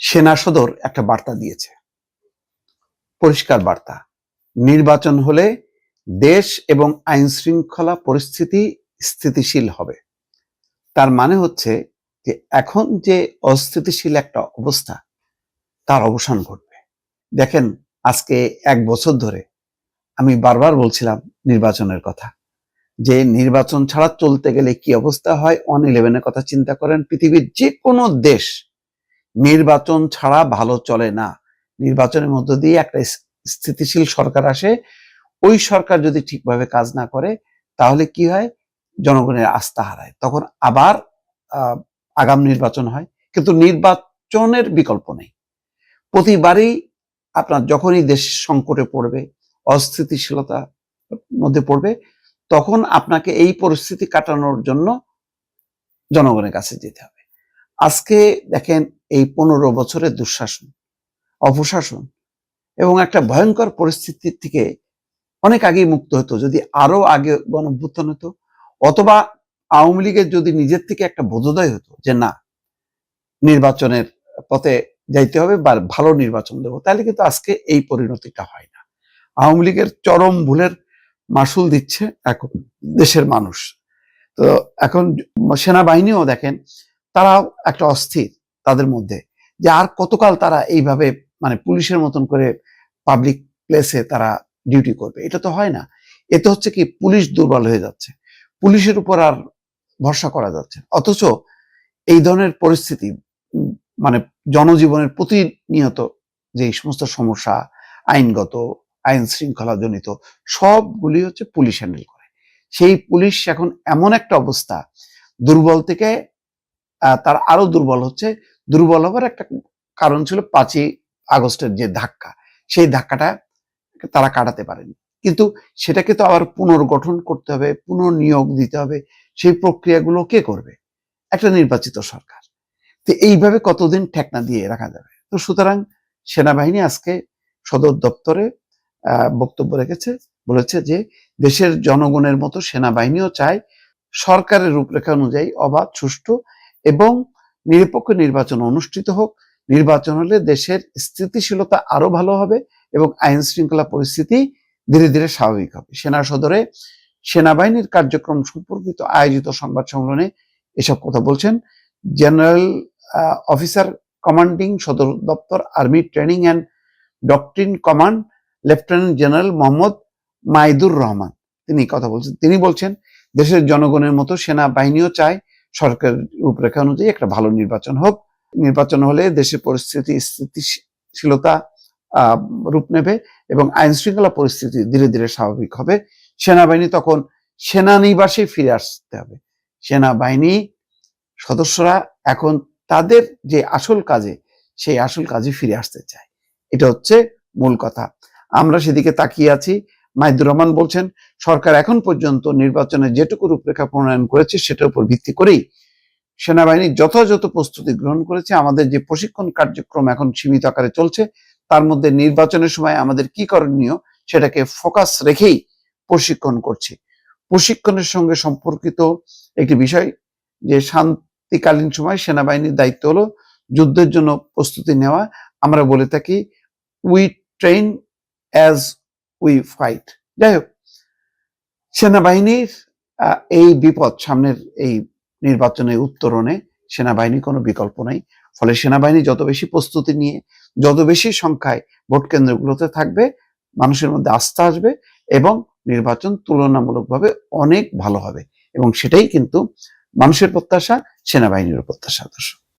সেনা সদর একটা বার্তা দিয়েছে। পরিষ্কার বার্তা। নির্বাচন হলে দেশ এবং আইন শৃঙ্খলা পরিস্থিতি স্থিতিশীল হবে। তার মানে হচ্ছে যে এখন যে অস্থিতিশীল একটা অবস্থা, তার অবসান ঘটবে। দেখেন, আজকে এক বছর ধরে আমি বারবার বলছিলাম নির্বাচনের কথা, যে নির্বাচন ছাড়া চলতে গেলে কি অবস্থা হয়? অন ইলেভেনের কথা চিন্তা করেন, পৃথিবীর যে কোনো দেশ নির্বাচন ছাড়া ভালো চলে না। নির্বাচনের মধ্য দিয়ে একটা স্থিতিশীল সরকার আসে। ওই সরকার যদি ঠিকভাবে কাজ না করে, তাহলে কি হয়? জনগণের আস্থা হারায়। তখন আবার আগাম নির্বাচন হয়। কিন্তু নির্বাচনের বিকল্প নেই। প্রতিবারই আপনার যখনই দেশ সংকটে পড়বে অস্থিতিশীলতার মধ্যে পড়বে, তখন আপনাকে এই পরিস্থিতি কাটানোর জন্য জনগণের কাছে যেতে হবে। আজকে দেখেন এই পনেরো বছরের দুঃশাসন, অপশাসন এবং একটা ভয়ঙ্কর পরিস্থিতির থেকে অনেক আগেই মুক্ত হতো, যদি আরও আগে গণভ্যুত্থান হতো অথবা আওয়ামী লীগের যদি নিজের থেকে একটা বোধোদয় হতো যে না, নির্বাচনের পথে যাইতে হবে বা ভালো নির্বাচন দেবো, তাহলে কিন্তু আজকে এই পরিণতিটা হয় না। আওয়ামী লীগের চরম ভুলের মাসুল দিচ্ছে এখন দেশের মানুষ। তো এখন সেনাবাহিনীও দেখেন তারাও একটা অস্থির তাদের মধ্যে যে আর কতকাল তারা এইভাবে মানে পুলিশের মতন করে পাবলিক প্লেসে তারা ডিউটি করবে? এটা তো হয় না। এতে হচ্ছে কি পুলিশ দুর্বল হয়ে যাচ্ছে। পুলিশের উপর আর ভরসা করা যাচ্ছে অথচ এই ধরনের পরিস্থিতি মানে জনজীবনের প্রতিনিয়ত যে সমস্ত সমস্যা, আইনগত, আইন শৃঙ্খলা জনিত, সবগুলি হচ্ছে পুলিশ হ্যান্ডেল করে। সেই পুলিশ এখন এমন একটা অবস্থা, দুর্বল থেকে তার আরও দুর্বল হচ্ছে। দুর্বল হবার একটা কারণ ছিল পাঁচই আগস্টের যে ধাক্কা, সেই ধাক্কাটা তারা কাটাতে পারেনি। কিন্তু সেটাকে তো আবার পুনর্গঠন করতে হবে, পুনর্নিয়োগ দিতে হবে, সেই প্রক্রিয়াগুলো কে করবে? একটা নির্বাচিত সরকার। তো এইভাবে কতদিন ঠেকনা দিয়ে রাখা যাবে? তো সুতরাং সেনাবাহিনী আজকে সদর দপ্তরে বক্তব্য রেখেছে, বলেছে যে দেশের জনগণের মতো সেনাবাহিনীও চায় সরকারের রূপরেখা অনুযায়ী অবাধ, সুষ্ঠু এবং নিরপেক্ষ নির্বাচন অনুষ্ঠিত হোক। নির্বাচন হলে দেশের স্থিতিশীলতা আরও ভালো হবে এবং আইন শৃঙ্খলা পরিস্থিতি ধীরে ধীরে স্বাভাবিক হবে। সেনা সদরে সেনাবাহিনীর কার্যক্রম সম্পর্কিত আয়োজিত সংবাদ সম্মেলনে এসব কথা বলছেন। জেনারেল অফিসার কমান্ডিং সদর দপ্তর, army training and doctrine command, lieutenant general Mohammad Maidur Rahman. তিনি কথা বলছেন। তিনি বলছেন, দেশের জনগণের মতো সেনাবাহিনীও চায় সরকারের রূপরেখা অনুযায়ী একটা ভালো নির্বাচন হোক। নির্বাচন হলে দেশের পরিস্থিতি, স্থিতিশীলতা রূপ নেবে এবং আইন শৃঙ্খলা পরিস্থিতি ধীরে ধীরে স্বাভাবিক হবে। সেনাবাহিনী তখন সেনানিবাসে ফিরে আসতে হবে। সেনাবাহিনী সদস্যরা এখন তাদের যে আসল কাজে, সেই আসল কাজে ফিরে আসতে চায়। এটা হচ্ছে মূল কথা। আমরা সেদিকে তাকিয়ে আছি। মাইদুর রহমান বলছেন, সরকার এখন পর্যন্ত নির্বাচনে যেটুকু রূপরেখা প্রণয়ন করেছে সেটার উপর ভিত্তি করেই সেনাবাহিনী যথাযথ প্রস্তুতি গ্রহণ করেছে। আমাদের যে প্রশিক্ষণ কার্যক্রম এখন সীমিত আকারে চলছে, তার মধ্যে নির্বাচনের সময় আমাদের কি করণীয় সেটাকে ফোকাস রেখেই প্রশিক্ষণ করছি। প্রশিক্ষণের সঙ্গে সম্পর্কিত একটি বিষয় যে শান্তিকালীন সময় সেনাবাহিনীর দায়িত্ব হলো যুদ্ধের জন্য প্রস্তুতি নেওয়া। আমরা বলে থাকি we train as we fight যাই হোক, সেনাবাহিনীর এই বিপদ, সামনের এই নির্বাচনে উত্তরণে সেনাবাহিনীর কোনো বিকল্প নেই। ফলে সেনাবাহিনী যত বেশি প্রস্তুতি নিয়ে, যত বেশি সংখ্যায় ভোট কেন্দ্রগুলোতে থাকবে, মানুষের মধ্যে আস্থা আসবে এবং নির্বাচন তুলনামূলকভাবে অনেক ভালো হবে। এবং সেটাই কিন্তু মানুষের প্রত্যাশা, সেনাবাহিনীর প্রত্যাশা, দর্শক।